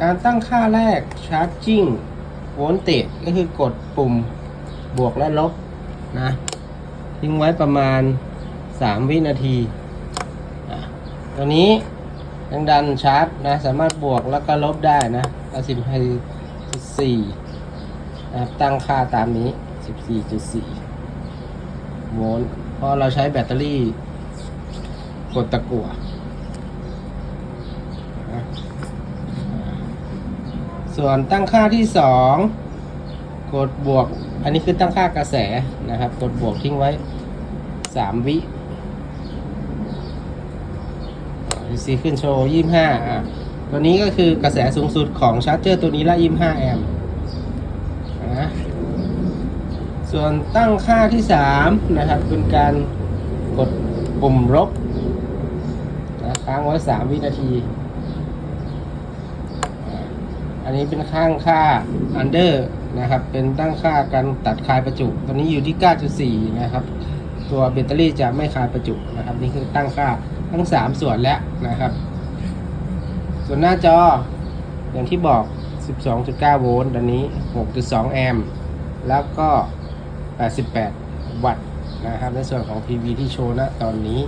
การตั้งค่าแรก charging voltage ก็คือกดปุ่มบวกและลบนะ ทิ้งไว้ประมาณ 3 วินาทีอะตัวนี้ยังดันชาร์จนะ สามารถบวกแล้วก็ลบได้นะ14.4นะครับตั้งค่าตามนี้ 14.4 โวลต์เพราะเราใช้แบตเตอรี่กดตะกั่วนะ ส่วนตั้งค่าที่ 2 กดบวก อันนี้คือตั้งค่ากระแสนะครับ กดบวกทิ้งไว้ 3 วิสีขึ้นโชว์25อะตัวนี้ก็คือกระแสสูงสุดของชาร์จเจอร์ตัวนี้ละ25แอมป์นะส่วนตั้งค่าที่ 3 นะครับ เป็นการกดปุ่มลบนะค้างไว้ 3 วินาที นนี้เป็นข้างค่า under นะครับ เป็นตั้งค่าการตัดคายประจุ ตัวนี้อยู่ที่ 9.4 นะครับ ตัวแบตเตอรี่จะไม่คายประจุนะครับ นี่คือตั้งค่าทั้ง 3 ส่วนแล้วนะครับ ส่วนหน้าจออย่างที่บอก 12.9 โวลต์อันนี้ 6.2 แอมป์ แล้วก็ 88 วัตต์นะครับ ในส่วนของ PV ที่โชว์ณตอนนี้